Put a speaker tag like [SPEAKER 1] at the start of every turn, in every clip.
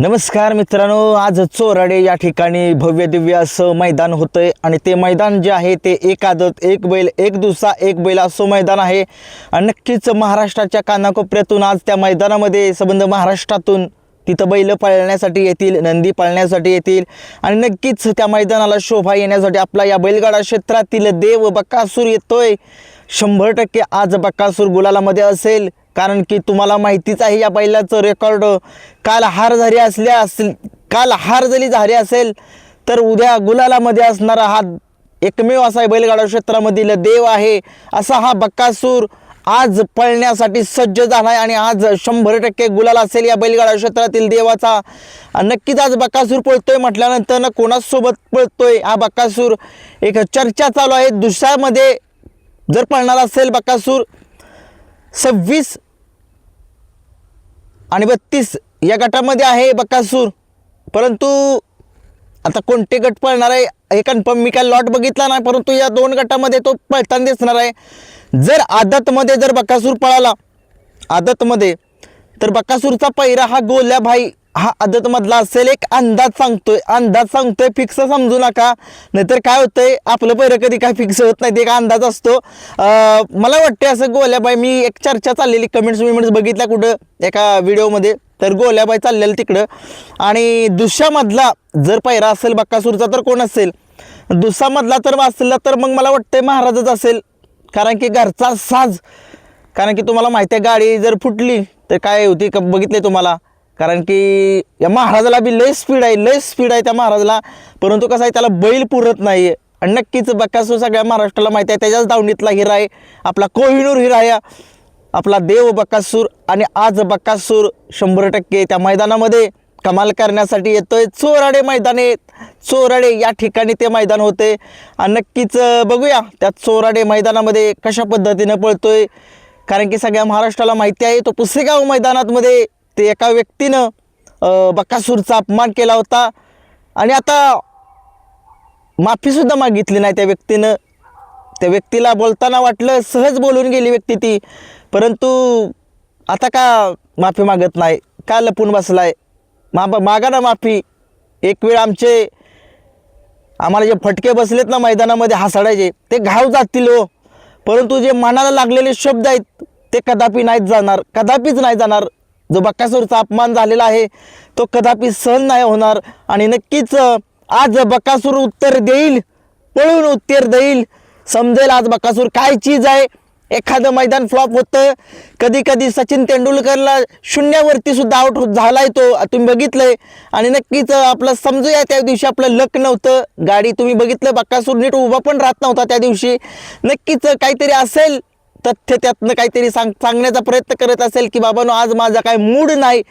[SPEAKER 1] नमस्कार मित्रांनो आज चोराडे या ठिकाणी भव्य दिव्य असं मैदान होतंय आणि ते मैदान जे आहे ते एक आदत एक बैल एक दिवसा एक बैल असं मैदान आहे. आणि नक्कीच महाराष्ट्राच्या कानाकोपऱ्यातून आज त्या मैदानामध्ये संबंध महाराष्ट्रातून तिथं बैल पाळण्यासाठी येतील नंदी पाळण्यासाठी येतील. आणि नक्कीच त्या मैदानाला शोभा येण्यासाठी आपला या बैलगाडा क्षेत्रातील देव बकासूर येतोय. शंभर टक्के आज बकासूर गुलालामध्ये असेल. कारण की तुम्हाला माहितीच आहे या बैलाचं रेकॉर्ड काल हार झाली असल्या असेल काल हार जरी झाली असेल तर उद्या गुलालामध्ये असणारा हा एकमेव असा बैलगाडा क्षेत्रामधील देव आहे. असा हा बक्कासूर आज पळण्यासाठी सज्ज झाला आहे आणि आज शंभर टक्के गुलाल असेल या बैलगाडा क्षेत्रातील देवाचा. नक्कीच आज बक्कासूर पळतोय म्हटल्यानंतर ना कोणासोबत पळतोय? हा बक्कासूर एक चर्चा चालू आहे. दुसऱ्यामध्ये जर पळणार असेल बक्कासूर सव्वीस आणि बत्तीस या गटामध्ये आहे बकासूर. परंतु आता कोणते गट पळणार आहे हे कन्फर्म मी काय लॉट बघितला नाही परंतु या दोन गटामध्ये तो पळताना दिसणार आहे. जर आदतमध्ये जर बकासूर पळाला आदतमध्ये तर बकासूरचा पहिरा हा गोल्या भाई हा आदतमधला असेल एक अंदाज सांगतोय. अंदाज सांगतोय फिक्स समजू नका. नाहीतर काय होतंय आपलं पहिरं कधी काय फिक्स होत नाही ते एक अंदाज असतो. मला वाटते असं गोल्याबाई मी एक चर्चा चाललेली कमेंट्स विमेंट्स बघितल्या कुठं एका व्हिडिओमध्ये. तर गोल्याबाई चाललेलं तिकडं. आणि दुसऱ्यामधला जर पहिरा असेल बक्कासूरचा तर कोण असेल? दुसऱ्यामधला तर असला तर मग मला वाटतंय महाराजच असेल. कारण की घरचा साज. कारण की तुम्हाला माहिती आहे गाडी जर फुटली तर काय होती का बघितले तुम्हाला? कारण की या महाराजाला बी लय स्पीड आहे लय स्पीड आहे त्या महाराजाला. परंतु कसं आहे त्याला बैल पुरत नाही आहे आणि नक्कीच बकासूर सगळ्या महाराष्ट्राला माहिती आहे त्याच्याच दावणीतला हिरा आहे आपला कोहिनूर हिरा आहे. आपला देव बकासूर आणि आज बकासूर शंभर टक्के त्या मैदानामध्ये कमाल करण्यासाठी येतोय. चोराडे मैदाने चोराडे या ठिकाणी ते मैदान होते. आणि नक्कीच बघूया त्या चोराडे मैदानामध्ये कशा पद्धतीनं पळतोय. कारण की सगळ्या महाराष्ट्राला माहिती आहे तो पुसेगाव मैदानातमध्ये ते एका व्यक्तीनं बकासूरचा अपमान केला होता. आणि आता माफीसुद्धा मागितली नाही त्या व्यक्तीनं. त्या व्यक्तीला बोलताना वाटलं सहज बोलून गेली व्यक्ती ती. परंतु आता का माफी मागत नाही? का लपून बसलाय? मा मागा ना माफी. एक वेळ आमचे आम्हाला जे फटके बसलेत ना मैदानामध्ये हसाडायचे ते घाव जातील हो. परंतु जे मनाला लागलेले शब्द आहेत ते कदापि नाहीत जाणार कदापिच नाही जाणार. जो बक्कासूरचा अपमान झालेला आहे तो कदापि सहन नाही होणार. आणि नक्कीच आज बकासूर उत्तर देईल पळून उत्तर देईल. समजेल आज बकासूर काय चीज आहे? एखादं मैदान फ्लॉप होतं. कधी कधी सचिन तेंडुलकरला शून्यावरती सुद्धा आउट झालाय तो तुम्ही बघितलंय. आणि नक्कीच आपलं समजूया त्या दिवशी आपलं लक नव्हतं. गाडी तुम्ही बघितलं बक्कासूर नीट उभा पण राहत नव्हता त्या दिवशी. नक्कीच काहीतरी असेल तथ्य त्यातनं काहीतरी सांग सांगण्याचा प्रयत्न करत असेल की बाबानो आज माझा काय मूड नाही.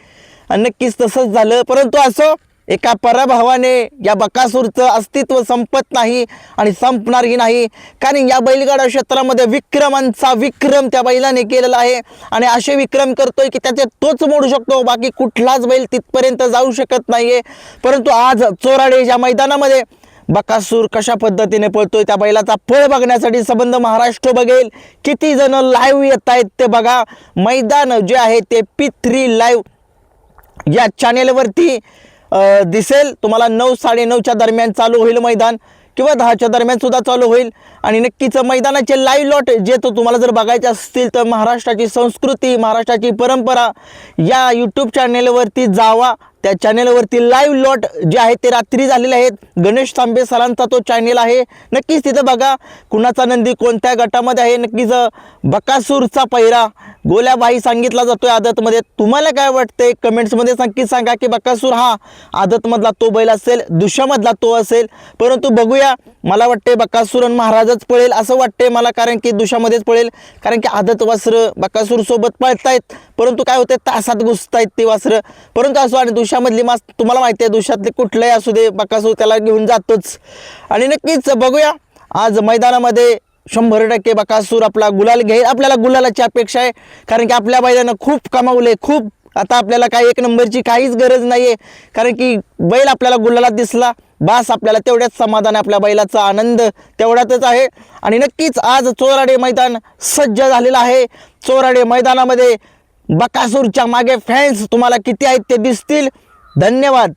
[SPEAKER 1] आणि नक्कीच तसंच झालं. परंतु असो एका पराभवाने या बकासूरचं अस्तित्व संपत नाही आणि संपणारही नाही. कारण या बैलगाडा क्षेत्रामध्ये विक्रमांचा विक्रम त्या बैलाने केलेला आहे. आणि असे विक्रम करतोय की त्याचे तोच मोडू शकतो. बाकी कुठलाच बैल तिथपर्यंत जाऊ शकत नाही परंतु आज चोराडे या मैदानामध्ये बकासूर कशा पद्धतीने पळतोय त्या बैलाचा फळ बघण्यासाठी संबंध महाराष्ट्र बघेल. किती जण लाईव्ह येत आहेत ते बघा. मैदान जे आहे ते पी थ्री लाईव्ह या चॅनेलवरती दिसेल. तुम्हाला नऊ साडेनऊच्या दरम्यान चालू होईल मैदान किंवा दहाच्या दरम्यान सुद्धा चालू होईल. आणि नक्कीच मैदानाचे लाईव्ह लॉट जे तो तुम्हाला जर बघायचे असतील तर महाराष्ट्राची संस्कृती महाराष्ट्राची परंपरा या यूट्यूब चॅनेलवरती जावा. त्या चॅनेलवरती लाईव्ह लॉट जे आहे ते रात्री झालेले आहेत. गणेश तांबे सरांचा तो चॅनेल आहे. नक्कीच तिथं बघा कुणाचा नंदी कोणत्या गटामध्ये आहे नक्कीच बकासूरचा पैरा. गोल्याबाई सांगितला जातोय आदतमध्ये. तुम्हाला काय वाटतंय? कमेंट्समध्ये नक्कीच सांगा की बकासूर हा आदतमधला तो बैल असेल दुशामधला तो असेल. परंतु बघूया मला वाटते बकासूर आणि महाराजच पळेल असं वाटते मला कारण की दुशामध्येच पळेल. कारण की आदत वासरं बकासूरसोबत पळतायत. परंतु काय होते तासात घुसतायत ते वासरं. परंतु असो आणि दुशामधली मास तुम्हाला माहिती आहे दुशातले कुठलंही असू दे बकासूर त्याला घेऊन जातोच. आणि नक्कीच बघूया आज मैदानामध्ये शंभर टक्के बकासूर आपला गुलाल घेईल. आपल्याला गुलालाची अपेक्षा आहे कारण की आपल्या बैलानं खूप कमावले खूप. आता आपल्याला काही एक नंबरची काहीच गरज नाही आहे कारण की बैल आपल्याला गुलाला दिसला बास आपल्याला तेवढ्याच समाधान आहे आपल्या बैलाचा आनंद तेवढ्यातच आहे. आणि नक्कीच आज चोराडे मैदान सज्ज झालेलं आहे. चोराडे मैदानामध्ये बकासूरच्या मागे फॅन्स तुम्हाला किती आहेत ते दिसतील? धन्यवाद.